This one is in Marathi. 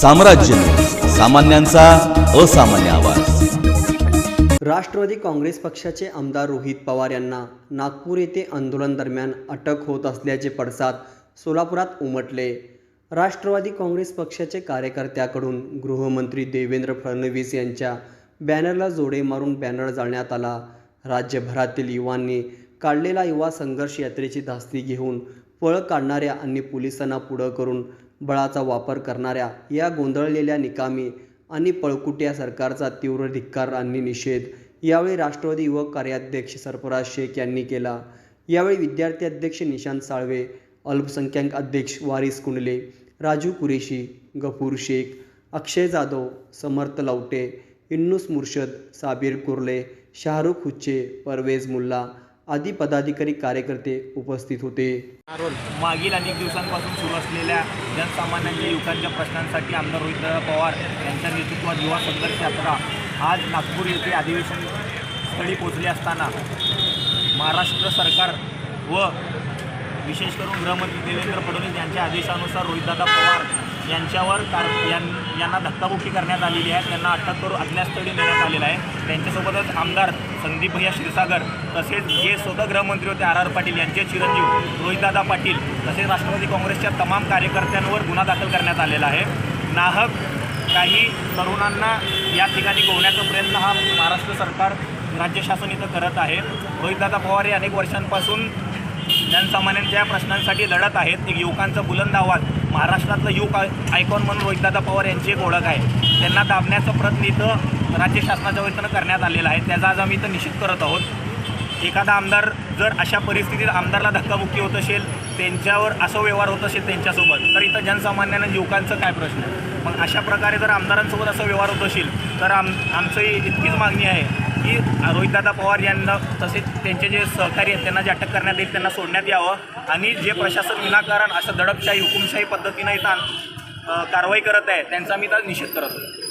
साम्राज्य. सामान्यांचा असामान्य आवाज. राष्ट्रवादी काँग्रेस पक्षाचे आमदार रोहित पवार यांना नागपूर येथे आंदोलन दरम्यान अटक होत असल्याचे पडसाद सोलापुरात उमटले. राष्ट्रवादी काँग्रेस पक्षाचे कार्यकर्त्याकडून गृहमंत्री देवेंद्र फडणवीस यांच्या बॅनरला जोडे मारून बॅनर जाळण्यात आला. राज्यभरातील युवांनी काढलेला युवा संघर्ष यात्रेची धास्ती घेऊन पळ काढणाऱ्या आणि पोलिसांना पुढं करून बळाचा वापर करणाऱ्या या गोंधळलेल्या निकामी आणि पळकुट्या सरकारचा तीव्र धिक्कार आणि निषेध यावेळी राष्ट्रवादी युवक कार्याध्यक्ष सरफराज शेख यांनी केला. यावेळी विद्यार्थी अध्यक्ष निशांत साळवे अल्पसंख्याक अध्यक्ष वारिस कुंडले राजू कुरेशी गफूर शेख अक्षय जाधव समर्थ लवटे इन्नुस मुर्शद साबीर कुर्ले शाहरुख हुच्चे परवेज मुल्ला आदी पदाधिकारी कार्यकर्ते उपस्थित होते. मागील अनेक दिवसांपासून सुरू असलेल्या जनसामान्यांच्या युवकांच्या प्रश्नांसाठी आमदार रोहितदादा पवार यांच्या नेतृत्वात युवा संघर्ष यात्रा आज नागपूर येथे अधिवेशन स्थळी पोहोचली असताना महाराष्ट्र सरकार व विशेष करून गृहमंत्री देवेंद्र फडणवीस यांच्या आदेशानुसार रोहितदादा पवार यांच्यावर कार यां यांना धक्काबुक्की करण्यात आलेली आहे. त्यांना अटक करून अज्ञातस्थळी नेण्यात आलेलं आहे. त्यांच्यासोबतच आमदार संदीप भैया क्षीरसागर तसेच जे स्वतः गृहमंत्री होते आर आर पाटील यांचे चिरंजीव रोहितदादा पाटील तसेच राष्ट्रवादी काँग्रेसच्या तमाम कार्यकर्त्यांवर गुन्हा दाखल करण्यात आलेला आहे. नाहक काही तरुणांना या ठिकाणी गोवण्याचा प्रयत्न हा महाराष्ट्र सरकार राज्य शासन इथं करत आहे. रोहितदादा पवार हे अनेक वर्षांपासून जनसामान्यांच्या प्रश्नांसाठी लढत आहेत एक युवकांचा बुलंद आवाज. महाराष्ट्रातलं युवक आयकॉन म्हणून रोहितदादा पवार यांची एक ओळख आहे. त्यांना दाबण्याचा प्रयत्न इथं राज्य शासनाच्या वतीनं करण्यात आलेला आहे. त्याचा आज आम्ही इथं निश्चित करत आहोत. एखादा आमदार जर अशा परिस्थितीत आमदारला धक्काबुक्की होत असेल त्यांच्यावर असं व्यवहार होत असेल त्यांच्यासोबत तर इथं जनसामान्यांना युवकांचं काय प्रश्न आहे? मग अशा प्रकारे जर आमदारांसोबत असं व्यवहार होत असेल तर आम आमचं इतकीच मागणी आहे की रोहितदादा पवार यांना तसेच त्यांचे जे सहकारी आहेत त्यांना जे अटक करण्यात येईल त्यांना सोडण्यात यावं आणि जे प्रशासन विनाकारण असं दडपशाही हुकुमशाही पद्धतीनं इथं कारवाई करत आहे त्यांचा मी तर निषेध करत होतो